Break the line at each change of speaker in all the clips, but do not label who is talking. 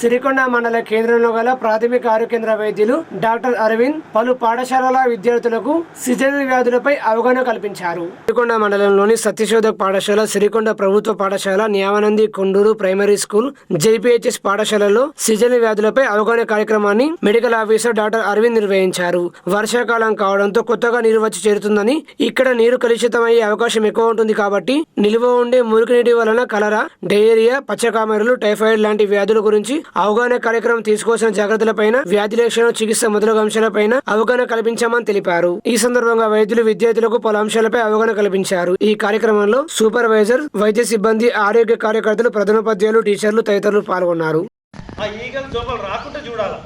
సిరికొండ మండల కేంద్రంలో గల ప్రాథమిక ఆరోగ్య కేంద్ర వైద్యులు డాక్టర్ అరవింద్ పలు పాఠశాలల విద్యార్థులకు సిజనల్ వ్యాధులపై అవగాహన కల్పించారు. సిరికొండ మండలంలోని సత్యశోధక్ పాఠశాల సిరికొండ ప్రభుత్వ పాఠశాల Nyavanandi Konduru primary school ZPHS పాఠశాలలో సిజనల్ వ్యాధులపై అవగాహన కార్యక్రమాన్ని మెడికల్ ఆఫీసర్ డాక్టర్ అరవింద్ నిర్వహించారు. వర్షాకాలం కావడంతో కొత్తగా నీరు వచ్చి చేరుతుందని ఇక్కడ నీరు కలుషితమయ్యే అవకాశం ఎక్కువ ఉంటుంది కాబట్టి నిల్వ ఉండే మురికి నీటి వలన కలరా డయేరియా పచ్చకామెరలు టైఫాయిడ్ లాంటి వ్యాధుల గురించి అవగాహన కార్యక్రమం తీసుకోవాల్సిన జాగ్రత్తలపైన వ్యాధి లక్షణ చికిత్స మొదలగు అంశాలపైన అవగాహన కల్పించామని తెలిపారు. ఈ సందర్భంగా వైద్యులు విద్యార్థులకు పలు అంశాలపై అవగాహన కల్పించారు. ఈ కార్యక్రమంలో సూపర్వైజర్ వైద్య సిబ్బంది ఆరోగ్య కార్యకర్తలు ప్రధానోపాధ్యాయులు టీచర్లు తదితరులు పాల్గొన్నారు.
ఆ ఈగలు దోమలు రాకుండా చూడాలా.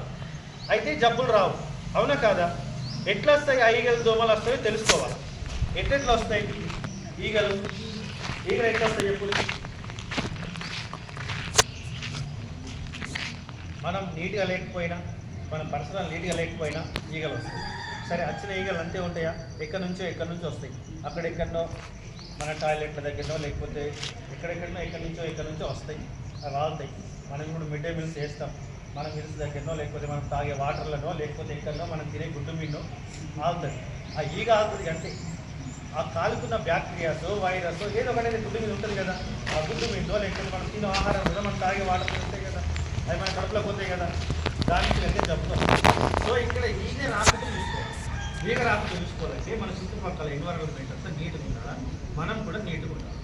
అయితే జబ్బులు రావు. అవునా కాదా? ఎట్లా వస్తాయి ఆ ఈగలు దోమలు వస్తాయో తెలుసుకోవాలి. ఎట్లెట్లా వస్తాయి ఈగలు. ఈగలు ఎట్లా వస్తాయి చెప్పు? మనం నీట్గా లేకపోయినా మన పర్సనల్ నీట్గా లేకపోయినా ఈగలు వస్తాయి. సరే వచ్చిన ఈగలు అంతే ఉంటాయా? ఎక్కడి నుంచో ఎక్కడి నుంచో వస్తాయి. అక్కడెక్కడో మన టాయిలెట్ల దగ్గరనో లేకపోతే ఎక్కడెక్కడనో ఎక్కడి నుంచో ఎక్కడి నుంచో వస్తాయి రాలుతాయి. మనం ఇప్పుడు మిడ్ డే మీల్స్ చేస్తాం. మన మిల్స్ దగ్గరనో లేకపోతే మనం తాగే వాటర్లనో లేకపోతే ఎక్కడనో మనం తినే గుడ్డు మీనో ఆగుతుంది ఆ ఈగ ఆగుతుంది అంటే ఆ కాలుకున్న బ్యాక్టీరియాస్ వైరస్ ఏదో ఒకటి గుడ్డు మీద ఉంటుంది కదా. ఆ గుడ్డు మీదో లేకపోతే మనం తినే ఆహారం కూడా మనం తాగే వాటర్ అది మన కడుపులోకి పోతాయి కదా. దానికి అయితే జబ్బు సో ఇక్కడ ఈగ రాకుండా చూసుకోవాలి ఈగ రాకుండా చూసుకోవాలంటే మన చుట్టుపక్కల ఎన్వైరన్మెంట్ అంతా నీట్గా ఉండాలా? మనం కూడా నీట్గా ఉండాలి?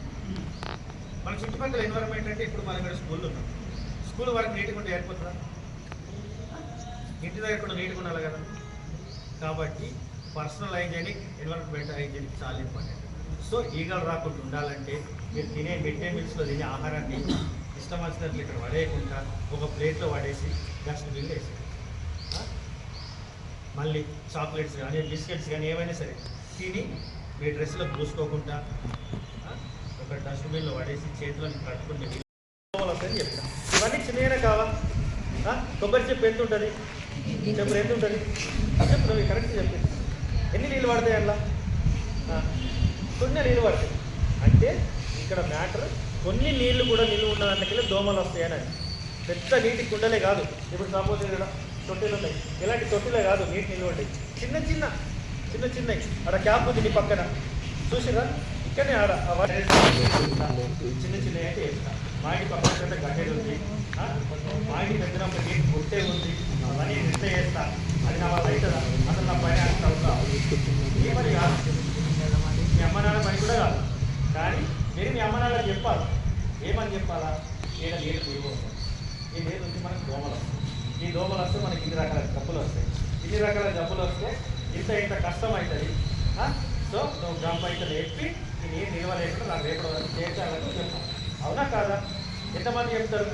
మన చుట్టుపక్కల ఎన్వైరన్మెంట్ అంటే ఇప్పుడు మనం ఇక్కడ స్కూల్లో ఉన్నాం స్కూల్ వరకు నీట్గా ఉంటే ఏర్పడుతుందా ఇంటి దగ్గర కూడా నీట్గా ఉండాలి కదా. కాబట్టి పర్సనల్ హైజీనిక్ ఎన్వైరన్మెంట్ హైజీనిక్ చాలా ఇంపార్టెంట్ సో ఈగలు రాకుండా ఉండాలంటే మీరు తినే మిడ్ డే మీల్స్లో తినే ఆహారాన్ని ఇష్టం వచ్చినట్లు ఇక్కడ పడేయకుండా ఒక ప్లేట్లో పడేసి డస్ట్బిన్లో వేసి మళ్ళీ చాక్లెట్స్ కానీ బిస్కెట్స్ కానీ ఏమైనా సరే తిని మీ డ్రెస్లో పూసుకోకుండా ఒక డస్ట్బిన్లో పడేసి చేతిలో కట్టుకుని వస్తాయని చెప్తాను ఇవన్నీ చిన్నగానే కావా? కొబ్బరి చెప్పు ఎంత ఉంటుంది? చెప్పు ఎంత ఉంటుంది. చెప్పు నువ్వు కరెక్ట్ చెప్పి. ఎన్ని నీళ్ళు పడతాయి అట్లా కొన్ని నీళ్ళు పడతాయి. అంటే ఇక్కడ మ్యాటర్ కొన్ని నీళ్ళు కూడా నిలువ ఉన్న దాంట్లోకి దోమలు వస్తాయని పెద్ద నీటి కుండలే కాదు. ఇప్పుడు సపోజ్ ఇక్కడ తొట్టెలు ఉన్నాయి. ఇలాంటి తొట్టిలే కాదు నీటి నిలువ ఉంటాయి చిన్న చిన్న చిన్న చిన్నవి అక్కడ క్యాప్ ఉంది నీ పక్కన. చూసిరా ఇక్కడనే ఆడ. చిన్న చిన్న అయితే వేస్తా. మా ఇంటి పక్కన పెద్ద గడ్డెడు ఉంది. మా ఇంటి దగ్గర ఒక నీటి గుట్టే ఉంది. అవన్నీ నిట్టే వేస్తా. అది నా వల్ల అవుతుందా అసలు నా పని అంత అవుతా ఏ పని కాదు మీ అమ్మ నాన్న పని కూడా కాదు కానీ మీరు మీ అమ్మ నాన్న చెప్పాలి ఏమని చెప్పాలా? ఈడ నీళ్ళు పురుగు ఈ నీళ్ళు వచ్చి మనకి దోమలు వస్తాయి. ఈ దోమలు వస్తే మనకి ఇన్ని రకాల జబ్బులు వస్తాయి. ఇన్ని రకాల జబ్బులు వస్తే ఇంత ఇంత కష్టం అవుతుంది. సో నువ్వు గంప అయితే లేపి ఈ నీరు నిల్వ లేకుండా నాకు రేపటి వరకు చేర్చాలని చెప్తాను అవునా కాదా? ఎంతమంది చెప్తారు?